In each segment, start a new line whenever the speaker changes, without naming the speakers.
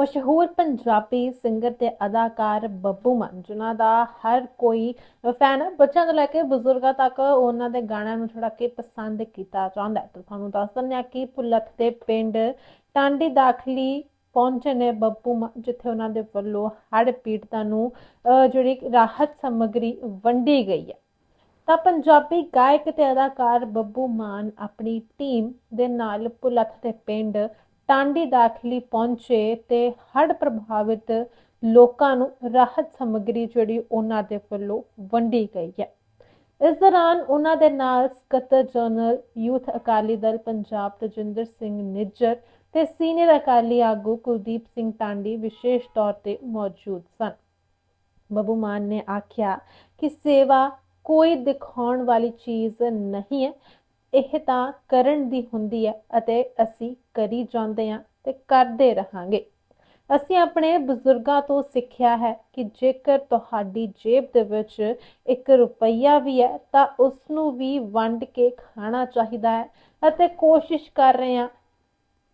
ਮਸ਼ਹੂਰ ਪੰਜਾਬੀ ਸਿੰਗਰ ਤੇ ਅਦਾਕਾਰ ਬੱਬੂ ਮਾਨ ਜਿਨ੍ਹਾਂ ਦਾ ਹਰ ਕੋਈ ਫੈਨ ਬੱਚਿਆਂ ਤੋਂ ਲੈ ਕੇ ਬਜ਼ੁਰਗਾਂ ਤੱਕ ਉਹਨਾਂ ਦੇ ਗਾਣਿਆਂ ਨੂੰ ਛੜਾ ਕੇ ਪਸੰਦ ਕੀਤਾ ਜਾਂਦਾ ਹੈ। ਤਾਂ ਤੁਹਾਨੂੰ ਦੱਸ ਦਿੰਦੇ ਹਾਂ ਕਿ ਪੁਲਤ ਦੇ ਪਿੰਡ ਟਾਂਡੀ ਦਾਖਲੀ ਪਹੁੰਚੇ ਨੇ ਬੱਬੂ ਮਾਨ ਜਿੱਥੇ ਉਹਨਾਂ ਦੇ ਵੱਲੋਂ ਹੜ੍ਹ ਪੀੜਤਾਂ ਨੂੰ ਅਹ, ਜਿਹੜੀ ਰਾਹਤ ਸਮੱਗਰੀ ਵੰਡੀ ਗਈ ਹੈ। ਤਾਂ ਪੰਜਾਬੀ ਗਾਇਕ ਤੇ ਅਦਾਕਾਰ ਬੱਬੂ ਮਾਨ ਆਪਣੀ ਟੀਮ ਦੇ ਨਾਲ ਪੁਲਤ ਦੇ ਪਿੰਡ ਟਾਂਡੀ ਦਾਖਲੀ ਪਹੁੰਚੇ ਤੇ ਹੜ੍ਹ ਪ੍ਰਭਾਵਿਤ ਲੋਕਾਂ ਨੂੰ ਰਾਹਤ ਸਮੱਗਰੀ ਜਿਹੜੀ ਉਹਨਾਂ ਦੇ ਵੱਲੋਂ ਵੰਡੀ ਗਈ ਹੈ। ਇਸ ਦੌਰਾਨ ਉਹਨਾਂ ਦੇ ਨਾਲ ਸਕੱਤਰ ਜਨਰਲ, ਯੂਥ ਅਕਾਲੀ ਦਲ ਪੰਜਾਬ ਤਜਿੰਦਰ ਸਿੰਘ ਨਿੱਜਰ ਤੇ ਸੀਨੀਅਰ ਅਕਾਲੀ ਆਗੂ ਕੁਲਦੀਪ ਸਿੰਘ ਟਾਂਡੀ ਵਿਸ਼ੇਸ਼ ਤੌਰ ਤੇ ਮੌਜੂਦ ਸਨ। ਬੱਬੂ ਮਾਨ ਨੇ ਆਖਿਆ ਕਿ ਸੇਵਾ ਕੋਈ ਦਿਖਾਉਣ ਵਾਲੀ ਚੀਜ਼ ਨਹੀਂ ਹੈ ਇਹ ਤਾਂ ਕਰਨ ਦੀ ਹੁੰਦੀ ਹੈ ਅਤੇ ਅਸੀਂ ਕਰੀ ਜਾਂਦੇ ਹਾਂ ਤੇ ਕਰਦੇ ਰਹਾਂਗੇ। ਅਸੀਂ ਆਪਣੇ ਬਜ਼ੁਰਗਾਂ ਤੋਂ ਸਿੱਖਿਆ ਹੈ ਕਿ ਜੇਕਰ ਤੁਹਾਡੀ ਜੇਬ ਦੇ ਵਿੱਚ ਇੱਕ ਰੁਪਈਆ ਵੀ ਹੈ ਤਾਂ ਉਸ ਨੂੰ ਵੀ ਵੰਡ ਕੇ ਖਾਣਾ ਚਾਹੀਦਾ ਹੈ ਅਤੇ ਕੋਸ਼ਿਸ਼ ਕਰ ਰਹੇ ਹਾਂ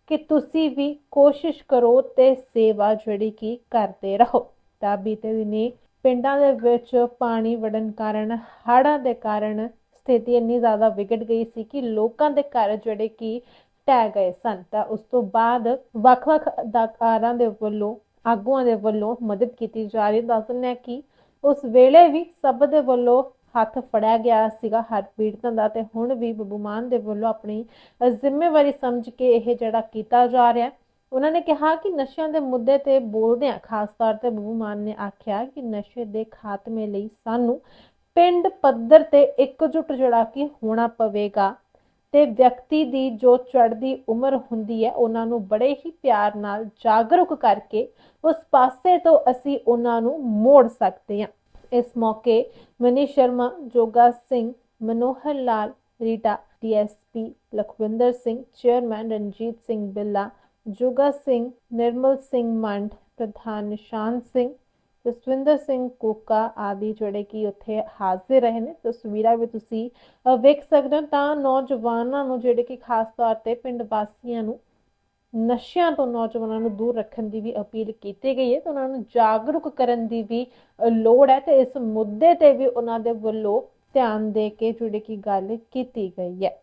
ਕਿ ਤੁਸੀਂ ਵੀ ਕੋਸ਼ਿਸ਼ ਕਰੋ ਤੇ ਸੇਵਾ ਜਿਹੜੀ ਕੀ ਕਰਦੇ ਰਹੋ। ਤਾਂ ਬੀਤੇ ਦਿਨੀ ਪਿੰਡਾਂ ਦੇ ਵਿੱਚ ਪਾਣੀ ਵੜਨ ਕਾਰਨ, ਹੜ੍ਹਾਂ ਦੇ ਕਾਰਨ ਸਥਿਤੀ ਇੰਨੀ ਜ਼ਿਆਦਾ ਵਿਗੜ ਗਈ ਸੀ ਕਿ ਲੋਕਾਂ ਦੇ ਘਰ ਜਿਹੜੇ ਕਿ ਢਹਿ ਗਏ ਸਨ, ਤਾਂ ਉਸ ਤੋਂ ਬਾਅਦ ਵੱਖ-ਵੱਖ ਅਦਾਕਾਰਾਂ ਦੇ ਵੱਲੋਂ, ਆਗੂਆਂ ਦੇ ਵੱਲੋਂ ਮਦਦ ਕੀਤੀ ਜਾ ਰਹੀ ਹੈ। ਕਿ ਉਸ ਵੇਲੇ ਵੀ ਸਭ ਦੇ ਵੱਲੋਂ ਹੱਥ ਫੜਿਆ ਗਿਆ ਸੀਗਾ ਹਰ ਪੀੜਤਾਂ ਦਾ ਤੇ ਹੁਣ ਵੀ ਬੱਬੂ ਮਾਨ ਦੇ ਵੱਲੋਂ ਆਪਣੀ ਜ਼ਿੰਮੇਵਾਰੀ ਸਮਝ ਕੇ ਇਹ ਜਿਹੜਾ ਕੀਤਾ ਜਾ ਰਿਹਾ ਉਹਨਾਂ ਨੇ ਕਿਹਾ ਕਿ ਨਸ਼ਿਆਂ ਦੇ ਮੁੱਦੇ ਤੇ ਬੋਲਦਿਆਂ ਖਾਸ ਤੌਰ ਤੇ ਬੱਬੂ ਮਾਨ ਨੇ ਆਖਿਆ ਕਿ ਨਸ਼ੇ ਦੇ ਖਾਤਮੇ ਲਈ ਸਾਨੂੰ ਪਿੰਡ ਪੱਧਰ ਤੇ ਇਕਜੁੱਟ ਜਿਹੜਾ ਕਿ ਹੋਣਾ ਪਵੇਗਾ ਤੇ ਵਿਅਕਤੀ ਦੀ ਜੋ ਚੜ੍ਹਦੀ ਉਮਰ ਹੁੰਦੀ ਹੈ, ਉਹਨਾਂ ਨੂੰ ਬੜੇ ਹੀ ਪਿਆਰ ਨਾਲ ਜਾਗਰੂਕ ਕਰਕੇ ਉਸ ਪਾਸੇ ਤੋਂ ਅਸੀਂ ਉਹਨਾਂ ਨੂੰ ਮੋੜ ਸਕਦੇ ਹਾਂ। ਇਸ ਮੌਕੇ ਮਨੀ ਸ਼ਰਮਾ, ਜੋਗਾ ਸਿੰਘ, ਮਨੋਹਰ ਲਾਲ, ਰੀਟਾ, ਡੀਐਸਪੀ ਲਖਵਿੰਦਰ ਸਿੰਘ, ਚੇਅਰਮੈਨ ਰਣਜੀਤ ਸਿੰਘ ਬਿੱਲਾ, ਜੋਗਾ ਸਿੰਘ, ਨਿਰਮਲ ਸਿੰਘ ਮੰਡ, ਪ੍ਰਧਾਨ ਨਿਸ਼ਾਨ ਸਿੰਘ ਜਸਵਿੰਦਰ ਸਿੰਘ ਕੋਕਾ ਆਦਿ ਜਿਹੜੇ ਕਿ ਉੱਥੇ ਹਾਜ਼ਰ ਰਹੇ ਨੇ, ਤਸਵੀਰਾਂ ਵੀ ਤੁਸੀਂ ਵੇਖ ਸਕਦੇ ਹੋ। ਤਾਂ ਨੌਜਵਾਨਾਂ ਨੂੰ ਜਿਹੜੇ ਕਿ ਖਾਸ ਤੌਰ ਤੇ ਪਿੰਡ ਵਾਸੀਆਂ ਨੂੰ, ਨਸ਼ਿਆਂ ਤੋਂ ਨੌਜਵਾਨਾਂ ਨੂੰ ਦੂਰ ਰੱਖਣ ਦੀ ਵੀ ਅਪੀਲ ਕੀਤੀ ਗਈ ਹੈ ਤੇ ਉਹਨਾਂ ਨੂੰ ਜਾਗਰੂਕ ਕਰਨ ਦੀ ਵੀ ਲੋੜ ਹੈ ਤੇ ਇਸ ਮੁੱਦੇ ਤੇ ਵੀ ਉਹਨਾਂ ਦੇ ਵੱਲੋਂ ਧਿਆਨ ਦੇ ਕੇ ਜਿਹੜੀ ਕਿ ਗੱਲ ਕੀਤੀ ਗਈ ਹੈ।